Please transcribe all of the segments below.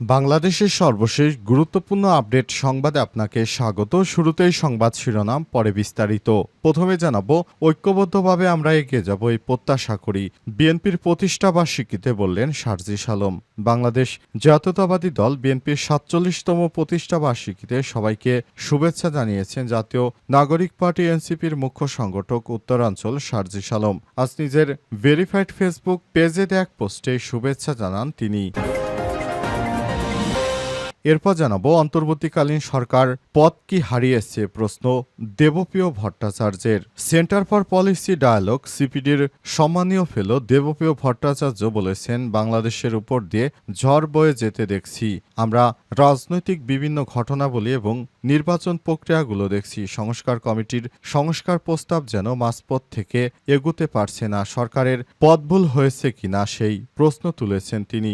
বাংলাদেশের সর্বশেষ গুরুত্বপূর্ণ আপডেট সংবাদে আপনাকে স্বাগত। শুরুতেই সংবাদ শিরোনাম, পরে বিস্তারিত। প্রথমে জানাব, ঐক্যবদ্ধভাবে আমরা এগিয়ে যাব এই প্রত্যাশা করি, বিএনপির প্রতিষ্ঠা বার্ষিকীতে বললেন সারজিস আলম বাংলাদেশ জাতীয়তাবাদী দল বিএনপির সাতচল্লিশতম প্রতিষ্ঠা বার্ষিকীতে সবাইকে শুভেচ্ছা জানিয়েছেন জাতীয় নাগরিক পার্টি এনসিপির মুখ্য সংগঠক উত্তরাঞ্চল সারজিস আলম আজ নিজের ভেরিফাইড ফেসবুক পেজে এক পোস্টে শুভেচ্ছা জানান তিনি। এরপর জানাব, অন্তর্বর্তীকালীন সরকার পদ কি হারিয়েছে প্রশ্ন দেবপ্রিয় ভট্টাচার্যের। সেন্টার ফর পলিসি ডায়ালগ, সিপিডির সম্মানীয় ফেলো দেবপ্রিয় ভট্টাচার্য বলেছেন, বাংলাদেশের উপর দিয়ে ঝড় বয়ে যেতে দেখছি। আমরা রাজনৈতিক বিভিন্ন ঘটনাবলী এবং নির্বাচন প্রক্রিয়াগুলো দেখছি। সংস্কার কমিটির সংস্কার প্রস্তাব যেন মাঝপথ থেকে এগুতে পারছে না। সরকারের পদভুল হয়েছে কিনা সেই প্রশ্ন তুলেছেন তিনি।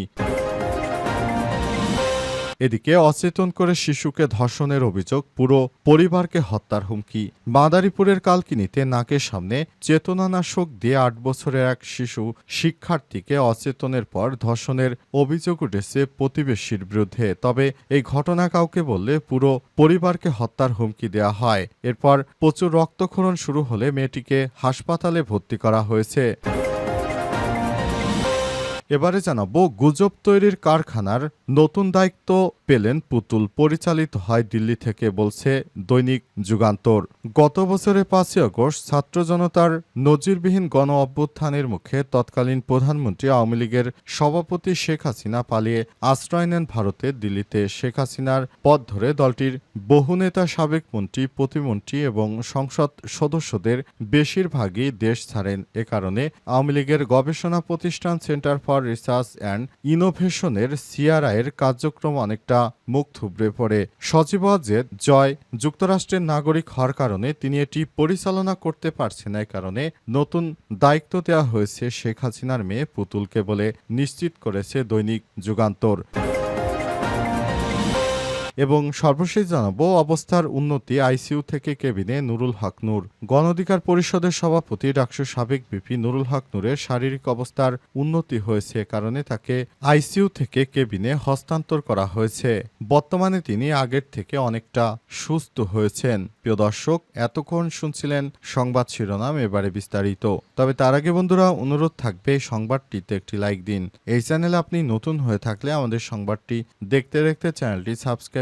এদিকে অচেতন করে শিশুকে ধর্ষণের অভিযোগ পুরো পরিবারকে হত্যার হুমকি। মাদারীপুরের কালকিনিতে নাকের সামনে চেতনানাশক দিয়ে আট বছরের এক শিশু শিক্ষার্থীকে অচেতনের পর ধর্ষণের অভিযোগ উঠেছে প্রতিবেশীর বিরুদ্ধে। তবে এই ঘটনা কাউকে বললে পুরো পরিবারকে হত্যার হুমকি দেওয়া হয়। এরপর প্রচুর রক্তক্ষরণ শুরু হলে মেয়েটিকে হাসপাতালে ভর্তি করা হয়েছে। এবারে জানাব, গুজব তৈরির কারখানার নতুন দায়িত্ব পেলেন পুতুল, পরিচালিত হয় দিল্লি থেকে বলছে দৈনিক যুগান্তর। গত বছরের পাঁচই আগস্ট ছাত্র জনতার নজিরবিহীন গণ অভ্যুত্থানের মুখে তৎকালীন প্রধানমন্ত্রী আওয়ামী লীগের সভাপতি শেখ হাসিনা পালিয়ে আশ্রয় নেন ভারতে। দিল্লিতে শেখ হাসিনার পথ ধরে দলটির বহু নেতা, সাবেক মন্ত্রী, প্রতিমন্ত্রী এবং সংসদ সদস্যদের বেশিরভাগই দেশ ছাড়েন। এ কারণে আওয়ামী লীগের গবেষণা প্রতিষ্ঠান সেন্টার ফর রিসার্চ অ্যান্ড ইনোভেশনের সিআরআইয়ের কার্যক্রম অনেকটা মুখ থুবড়ে পড়ে। সচিব জেদ জয় যুক্তরাষ্ট্রের নাগরিক হওয়ার কারণে তিনি এটি পরিচালনা করতে পারছেন না কারণে নতুন দায়িত্ব দেওয়া হয়েছে শেখ হাসিনার মেয়ে পুতুলকে বলে নিশ্চিত করেছে দৈনিক যুগান্তর। এবং সর্বশেষ জানাব অবস্থার উন্নতি আইসিইউ থেকে কেবিনে নুরুল হক নূর। গণ অধিকার পরিষদের সভাপতি ডাকসু সাবেক বিপি নুরুল হক নূরের শারীরিক অবস্থার উন্নতি হয়েছে কারণে তাকে আইসিইউ থেকে কেবিনে হস্তান্তর করা হয়েছে। বর্তমানে তিনি আগের থেকে অনেকটা সুস্থ হয়েছেন। প্রিয় দর্শক, এতক্ষণ শুনছিলেন সংবাদ শিরোনাম এবারে বিস্তারিত। তবে তার আগে বন্ধুরা, অনুরোধ থাকবে সংবাদটিতে একটি লাইক দিন। এই চ্যানেলে আপনি নতুন হয়ে থাকলে আমাদের সংবাদটি দেখতে দেখতে চ্যানেলটি সাবস্ক্রাইব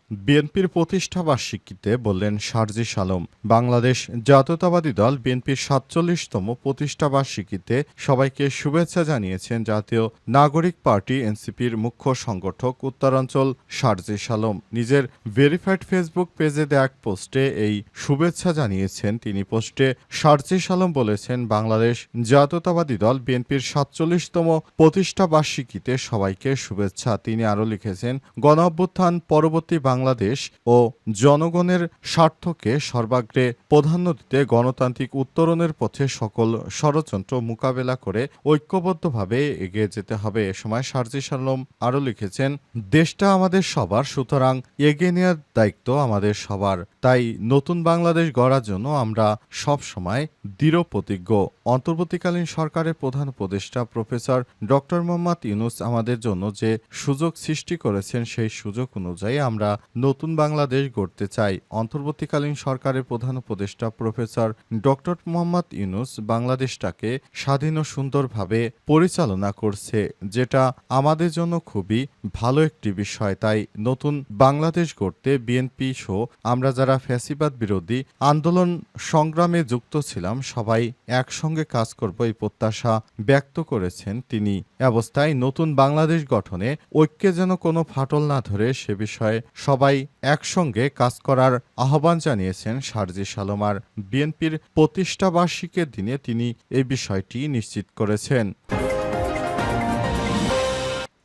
বিএনপির প্রতিষ্ঠা বার্ষিকীতে বললেন সারজিস আলম বাংলাদেশ জাতীয়তাবাদী দল বিএনপির সাতচল্লিশতম প্রতিষ্ঠা বার্ষিকীতে সবাইকে শুভেচ্ছা জানিয়েছেন জাতীয় নাগরিক পার্টি এনসিপির মুখ্য সংগঠক উত্তরাঞ্চল সারজিস আলম নিজের ভেরিফাইড ফেসবুক পেজে দেয়া এক পোস্টে এই শুভেচ্ছা জানিয়েছেন তিনি। পোস্টে সারজিস আলম বলেছেন, বাংলাদেশ জাতীয়তাবাদী দল বিএনপির সাতচল্লিশতম প্রতিষ্ঠা বার্ষিকীতে সবাইকে শুভেচ্ছা। তিনি আরও লিখেছেন গণ অভ্যুত্থান পরবর্তী বাংলাদেশ ও জনগণের স্বার্থকে সর্বাগ্রে প্রাধান্য দিতে গণতান্ত্রিক উত্তরণের পথে সকল ষড়যন্ত্র মোকাবেলা করে ঐক্যবদ্ধভাবে এগিয়ে যেতে হবে। এ সময় সারজিস আলম আরও লিখেছেন, দেশটা আমাদের সবার, সুতরাং এগিয়ে নেওয়ার দায়িত্ব আমাদের সবার। তাই নতুন বাংলাদেশ গড়ার জন্য আমরা সব সময় দৃঢ় প্রতিজ্ঞ। অন্তর্বর্তীকালীন সরকারের প্রধান উপদেষ্টা প্রফেসর ডক্টর মোহাম্মদ ইউনুস আমাদের জন্য যে সুযোগ সৃষ্টি করেছেন, সেই সুযোগ অনুযায়ী আমরা নতুন বাংলাদেশ গড়তে চাই। অন্তর্বর্তীকালীন সরকারের প্রধান উপদেষ্টা প্রফেসর ডক্টর মোহাম্মদ ইউনুস বাংলাদেশটাকে স্বাধীন ও সুন্দরভাবে পরিচালনা করছে, যেটা আমাদের জন্য খুবই ভালো একটি বিষয়। তাই নতুন বাংলাদেশ গড়তে বিএনপি সহ আমরা যারা ফ্যাসিবাদ বিরোধী আন্দোলন সংগ্রামে যুক্ত ছিলাম, সবাই একসঙ্গে কাজ করব এই প্রত্যাশা ব্যক্ত করেছেন তিনি। অবস্থায় নতুন বাংলাদেশ গঠনে ঐক্যে যেন কোনো ফাটল না ধরে, সে বিষয়ে সবাই একসঙ্গে কাজ করার আহ্বান জানিয়েছেন শারজি সালোমার বিএনপির প্রতিষ্ঠাবার্ষিকের দিনে তিনি এই বিষয়টি নিশ্চিত করেছেন।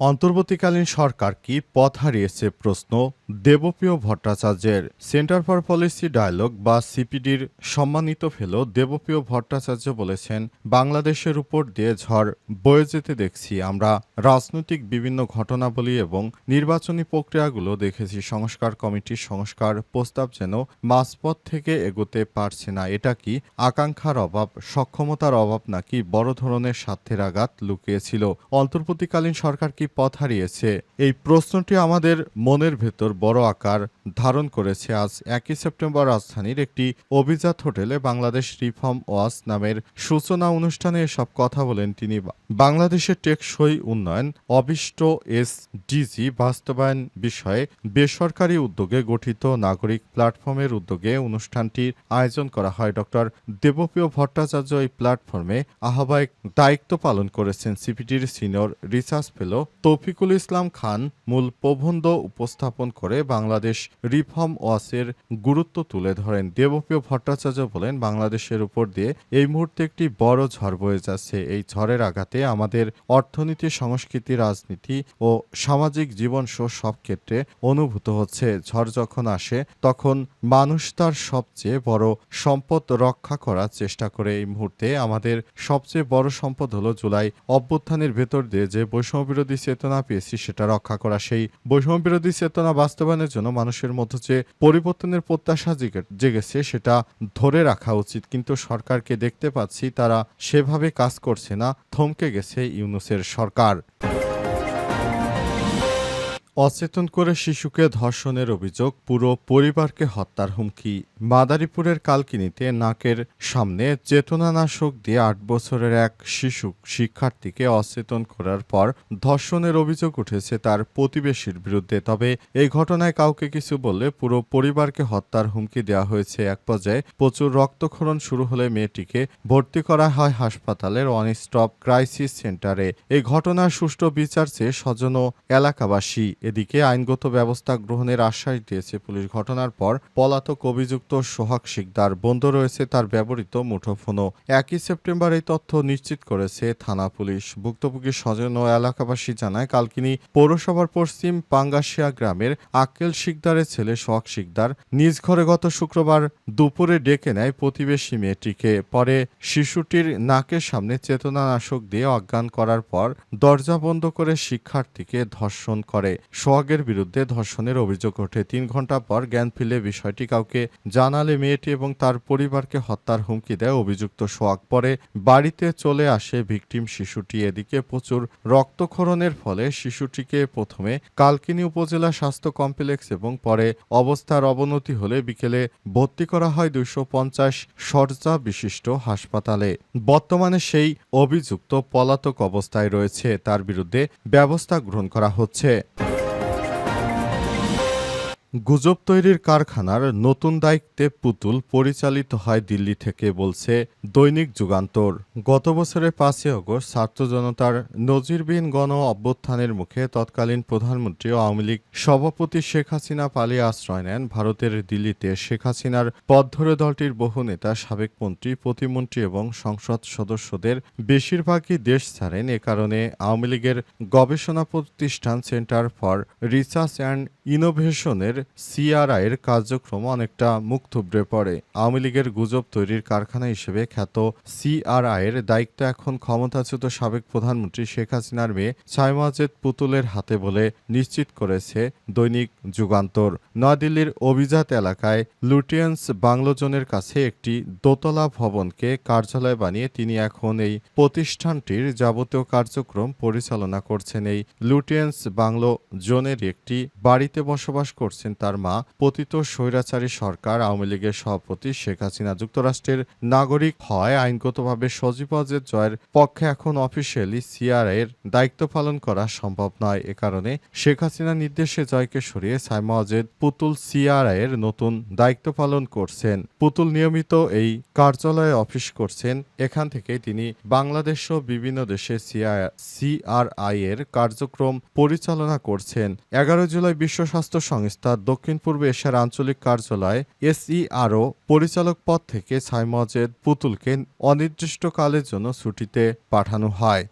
অন্তর্বর্তীকালীন সরকার কি পথ হারিয়েছে প্রশ্ন দেবপ্রিয় ভট্টাচার্যের। সেন্টার ফর পলিসি ডায়ালগ বা সিপিডির সম্মানিত ফেলো দেবপ্রিয় ভট্টাচার্য বলেছেন, বাংলাদেশের উপর দিয়ে ঝড় বয়ে যেতে দেখছি আমরা। রাজনৈতিক বিভিন্ন ঘটনাবলী এবং নির্বাচনী প্রক্রিয়াগুলো দেখেছি। সংস্কার কমিটির সংস্কার প্রস্তাব যেন মাঝপথ থেকে এগোতে পারছে না। এটা কি আকাঙ্ক্ষার অভাব, সক্ষমতার অভাব নাকি বড় ধরনের স্বার্থের আঘাত লুকিয়েছিল? অন্তর্বর্তীকালীন সরকার কি পথ হারিয়েছে। এই প্রশ্নটি আমাদের মনের ভেতর বড় আকার ধারণ করেছে। আজ একই সেপ্টেম্বর রাজধানীর একটি অভিজাত হোটেলে বাংলাদেশ রিফর্ম ওয়াস নামের সূচনা অনুষ্ঠানে এসব কথা বলেন তিনি। বাংলাদেশের টেকসই উন্নয়ন, অবিষ্ট এস ডিজি বাস্তবায়ন বিষয়ে বেসরকারি উদ্যোগে গঠিত নাগরিক প্ল্যাটফর্মের উদ্যোগে অনুষ্ঠানটির আয়োজন করা হয়। ডক্টর দেবপ্রিয় ভট্টাচার্য এই প্ল্যাটফর্মে আহ্বায়ক দায়িত্ব পালন করেছেন। সিপিটির senior research fellow Toufiqul Islam Khan মূল প্রবন্ধ উপস্থাপন করে বাংলাদেশ রিফর্ম ওয়াসের গুরুত্ব তুলে ধরেন। দেবপ্রিয় ভট্টাচার্য বলেন, বাংলাদেশের উপর দিয়ে এই মুহূর্তে একটি বড় ঝড় বয়ে যাচ্ছে। এই ঝড়ের আঘাতে আমাদের অর্থনীতি, সংস্কৃতি, রাজনীতি ও সামাজিক জীবন সহ সব ক্ষেত্রে অনুভূত হচ্ছে। ঝড় যখন আসে, তখন মানুষ তার সবচেয়ে বড় সম্পদ রক্ষা করার চেষ্টা করে। এই মুহূর্তে আমাদের সবচেয়ে বড় সম্পদ হলো জুলাই অভ্যুত্থানের ভেতর দিয়ে যে বৈষম্য বিরোধী চেতনা পেয়েছি, সেটা রক্ষা করা। সেই বৈষম্য বিরোধী চেতনা বাস্তবায়নের জন্য মানুষের মধ্যে যে পরিবর্তনের প্রত্যাশা জেগে- জেগেছে, সেটা ধরে রাখা উচিত। কিন্তু সরকারকে দেখতে পাচ্ছি তারা সেভাবে কাজ করছে না, থমকে গেছে ইউনুসের সরকার। অচেতন করে শিশুকে ধর্ষণের অভিযোগ পুরো পরিবারকে হত্যার হুমকি। মাদারীপুরের কালকিনিতে নাকের সামনে চেতনানাশক দিয়ে আট বছরের এক শিশু শিক্ষার্থীকে অচেতন করার পর ধর্ষণের অভিযোগ উঠেছে তার প্রতিবেশীর বিরুদ্ধে। তবে এই ঘটনায় কাউকে কিছু বললে পুরো পরিবারকে হত্যার হুমকি দেওয়া হয়েছে। এক পর্যায়ে প্রচুর রক্তক্ষরণ শুরু হলে মেয়েটিকে ভর্তি করা হয় হাসপাতালের ওয়ান স্টপ ক্রাইসিস সেন্টারে। এই ঘটনার সুষ্ঠু বিচার চেয়ে স্বজন এলাকাবাসী এদিকে আইনগত ব্যবস্থা গ্রহণের আশ্বাস দিয়েছে পুলিশ। ঘটনার পর পলাতক অভিযুক্ত সোহাগ শিকদার, বন্ধ রয়েছে তার ব্যবহৃত মুঠোফোনও। একই সেপ্টেম্বর এই তথ্য নিশ্চিত করেছে থানা পুলিশ। ভুক্তভোগী স্বজন ও এলাকাবাসী জানায়, কালকিনি পৌরসভার পশ্চিম পাঙ্গাশিয়া গ্রামের আক্কেল শিকদারের ছেলে সোহাগ শিকদার নিজ ঘরে গত শুক্রবার দুপুরে ডেকে নেয় প্রতিবেশী মেয়েটিকে। পরে শিশুটির নাকের সামনে চেতনানাশক দিয়ে অজ্ঞান করার পর দরজা বন্ধ করে শিক্ষার্থীকে ধর্ষণ করে। সোহাগের বিরুদ্ধে ধর্ষণের অভিযোগ ওঠে। তিন ঘণ্টা পর জ্ঞান ফিরলে বিষয়টি কাউকে জানালে মেয়েটি এবং তার পরিবারকে হত্যার হুমকি দেয় অভিযুক্ত সোহাগ। পরে বাড়িতে চলে আসে ভিকটিম শিশুটি। এদিকে প্রচুর রক্তক্ষরণের ফলে শিশুটিকে প্রথমে কালকিনি উপজেলা স্বাস্থ্য কমপ্লেক্স এবং পরে অবস্থার অবনতি হলে বিকেলে ভর্তি করা হয় দুইশো পঞ্চাশ শয্যা বিশিষ্ট হাসপাতালে। বর্তমানে সেই অভিযুক্ত পলাতক অবস্থায় রয়েছে। তার বিরুদ্ধে ব্যবস্থা গ্রহণ করা হচ্ছে। গুজব তৈরির কারখানার নতুন দায়িত্বে পুতুল পরিচালিত হয় দিল্লি থেকে বলছে দৈনিক যুগান্তর। গত বছরের পাঁচই অগস্ট ছাত্র জনতার নজিরবিহীন গণ অভ্যুত্থানের মুখে তৎকালীন প্রধানমন্ত্রী আওয়ামী লীগ সভাপতি শেখ হাসিনা পালিয়ে আশ্রয় নেন ভারতের দিল্লিতে। শেখ হাসিনার পথ ধরে দলটির বহু নেতা, সাবেক মন্ত্রী, প্রতিমন্ত্রী এবং সংসদ সদস্যদের বেশিরভাগই দেশ ছাড়েন। এ কারণে আওয়ামী লীগের গবেষণা প্রতিষ্ঠান সেন্টার ফর রিসার্চ অ্যান্ড ইনোভেশনের সিআরআই এর কার্যক্রম অনেকটা মুখ থুবড়ে পড়ে। আওয়ামী লীগের গুজব তৈরির কারখানা হিসেবে খ্যাত সিআরআই এর দায়িত্ব এখন ক্ষমতাচ্যুত সাবেক প্রধানমন্ত্রী শেখ হাসিনার মেয়ে ছাইমাজেদ পুতুলের হাতে বলে নিশ্চিত করেছে দৈনিক যুগান্তর। নয়াদিল্লির অভিজাত এলাকায় লুটিয়েন্স বাংলোজনের কাছে একটি দোতলা ভবনকে কার্যালয় বানিয়ে তিনি এখন এই প্রতিষ্ঠানটির যাবতীয় কার্যক্রম পরিচালনা করছেন। এই লুটিয়েন্স বাংলো জোনের একটি বাড়িতে বসবাস করছেন তার মা পতিত স্বৈরাচারী সরকার আওয়ামী লীগের সভাপতি শেখ হাসিনা। যুক্তরাষ্ট্রের নাগরিক হয় আইনগতভাবে সজীব জয়ের পক্ষে এখন অফিসিয়ালি সিআরআই এর দায়িত্ব পালন করা সম্ভব নয়। এ কারণে শেখ হাসিনা নির্দেশে জয়কে সরিয়ে সাইমা ওয়াজেদ পুতুল সিআরআই এর নতুন দায়িত্ব পালন করছেন। পুতুল নিয়মিত এই কার্যালয়ে অফিস করছেন। এখান থেকে তিনি বাংলাদেশ সহ বিভিন্ন দেশে সিআরআই এর কার্যক্রম পরিচালনা করছেন। এগারো জুলাই বিশ্ব স্বাস্থ্য সংস্থা দক্ষিণ পূর্ব এশিয়ার আঞ্চলিক কার্যালয় এসইআরও পরিচালক পদ থেকে সাইমজেদ পুতুলকে অনির্দিষ্টকালের জন্য ছুটিতে পাঠানো হয়।